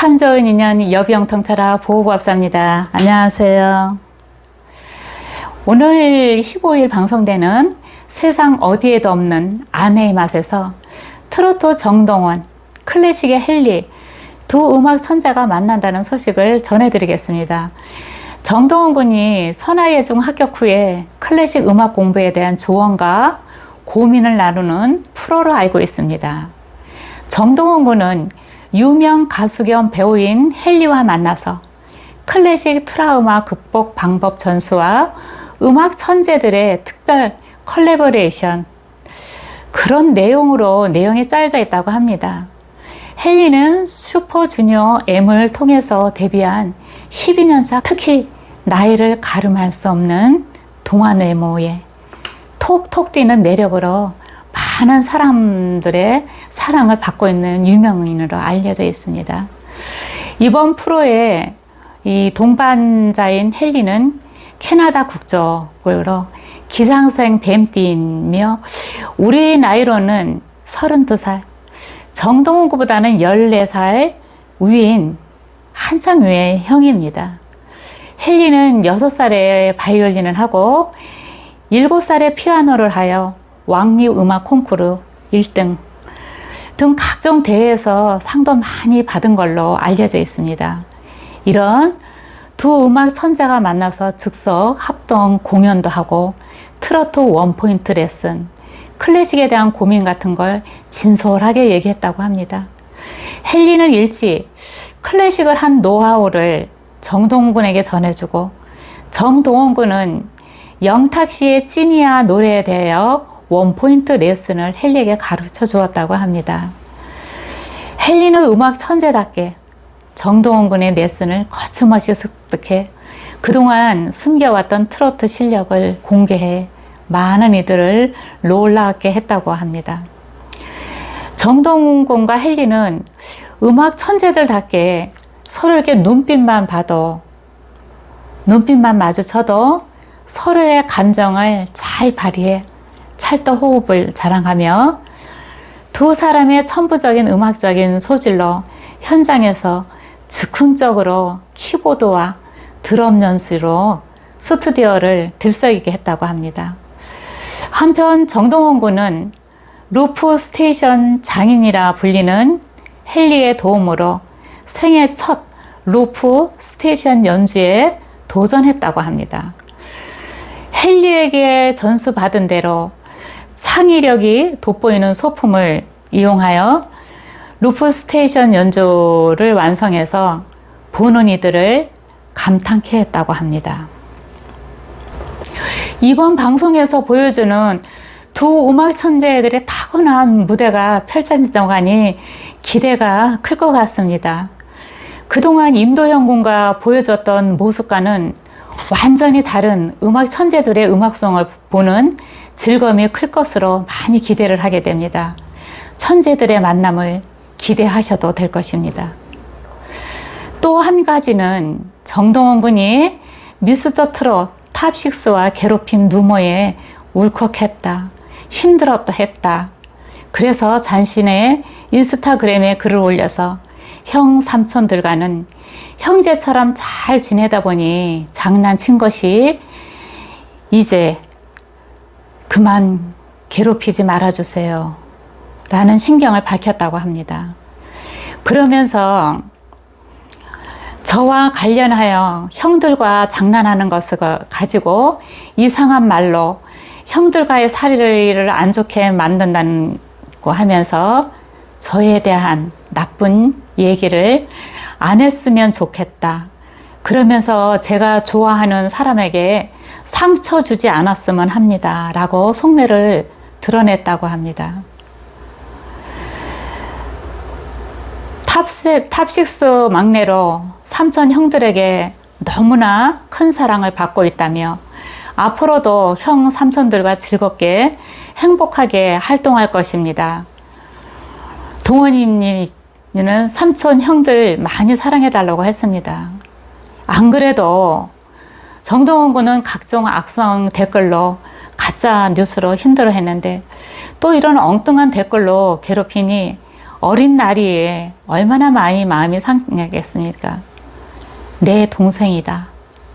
참 좋은 인연 여비영통찰아 보호법사입니다. 안녕하세요. 오늘 15일 방송되는 세상 어디에도 없는 아내의 맛에서 트로트 정동원, 클래식의 헨리 두 음악 천재가 만난다는 소식을 전해드리겠습니다. 정동원 군이 선하예중 합격 후에 클래식 음악 공부에 대한 조언과 고민을 나누는 프로로 알고 있습니다. 정동원 군은 유명 가수 겸 배우인 헨리와 만나서 클래식 트라우마 극복 방법 전수와 음악 천재들의 특별 컬래버레이션 그런 내용으로 내용이 짜여져 있다고 합니다. 헨리는 슈퍼주니어 M을 통해서 데뷔한 12년차 특히 나이를 가름할 수 없는 동안 외모에 톡톡 뛰는 매력으로 많은 사람들의 사랑을 받고 있는 유명인으로 알려져 있습니다. 이번 프로에 이 동반자인 헨리는 캐나다 국적으로 기상생 뱀띠이며 우리 나이로는 32살, 정동훈보다는 14살 위인 한참 위의 형입니다. 헨리는 6살에 바이올린을 하고 7살에 피아노를 하여 왕미 음악 콩쿠르 1등 등 각종 대회에서 상도 많이 받은 걸로 알려져 있습니다. 이런 두 음악 천재가 만나서 즉석 합동 공연도 하고 트로트 원포인트 레슨, 클래식에 대한 고민 같은 걸 진솔하게 얘기했다고 합니다. 헨리는 일찍 클래식을 한 노하우를 정동원 군에게 전해주고 정동원 군은 영탁 씨의 찐이야 노래에 대하여 원포인트 레슨을 헨리에게 가르쳐 주었다고 합니다. 헨리는 음악 천재답게 정동원 군의 레슨을 거침없이 습득해 그동안 숨겨왔던 트로트 실력을 공개해 많은 이들을 놀라게 했다고 합니다. 정동원 군과 헨리는 음악 천재들답게 서로에게 눈빛만 봐도 눈빛만 마주쳐도 서로의 감정을 잘 발휘해 찰떡 호흡을 자랑하며 두 사람의 천부적인 음악적인 소질로 현장에서 즉흥적으로 키보드와 드럼 연주로 스튜디오를 들썩이게 했다고 합니다. 한편 정동원 군은 루프 스테이션 장인이라 불리는 헨리의 도움으로 생애 첫 루프 스테이션 연주에 도전했다고 합니다. 헨리에게 전수받은 대로 창의력이 돋보이는 소품을 이용하여 루프 스테이션 연주를 완성해서 보는 이들을 감탄케 했다고 합니다. 이번 방송에서 보여주는 두 음악 천재들의 타고난 무대가 펼쳐진다고 하니 기대가 클 것 같습니다. 그동안 임도현 군과 보여줬던 모습과는 완전히 다른 음악 천재들의 음악성을 보는 즐거움이 클 것으로 많이 기대를 하게 됩니다. 천재들의 만남을 기대하셔도 될 것입니다. 또 한 가지는 정동원 군이 미스터 트롯 탑식스와 괴롭힘 누머에 울컥했다. 힘들었다 했다. 그래서 자신의 인스타그램에 글을 올려서 형 삼촌들과는 형제처럼 잘 지내다 보니 장난친 것이 이제 그만 괴롭히지 말아주세요. 라는 신경을 밝혔다고 합니다. 그러면서 저와 관련하여 형들과 장난하는 것을 가지고 이상한 말로 형들과의 사이를 안 좋게 만든다고 하면서 저에 대한 나쁜 얘기를 안 했으면 좋겠다. 그러면서 제가 좋아하는 사람에게 상처 주지 않았으면 합니다. 라고 속내를 드러냈다고 합니다. 탑스, 탑식스 막내로 삼촌 형들에게 너무나 큰 사랑을 받고 있다며 앞으로도 형 삼촌들과 즐겁게 행복하게 활동할 것입니다. 동원이는 삼촌 형들 많이 사랑해 달라고 했습니다. 안 그래도 정동원 군은 각종 악성 댓글로 가짜 뉴스로 힘들어 했는데 또 이런 엉뚱한 댓글로 괴롭히니 어린 나이에 얼마나 많이 마음이 상하겠습니까? 내 동생이다.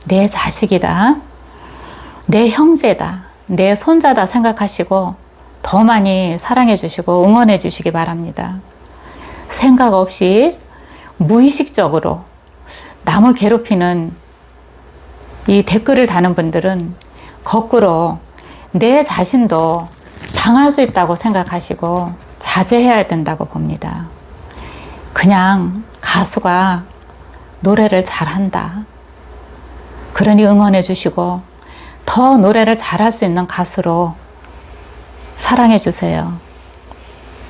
내 자식이다. 내 형제다. 내 손자다 생각하시고 더 많이 사랑해 주시고 응원해 주시기 바랍니다. 생각 없이 무의식적으로 남을 괴롭히는 이 댓글을 다는 분들은 거꾸로 내 자신도 당할 수 있다고 생각하시고 자제해야 된다고 봅니다. 그냥 가수가 노래를 잘한다. 그러니 응원해 주시고 더 노래를 잘할 수 있는 가수로 사랑해 주세요.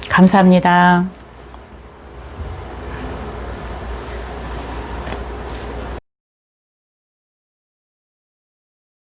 감사합니다.